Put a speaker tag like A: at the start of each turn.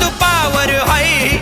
A: Power हाय.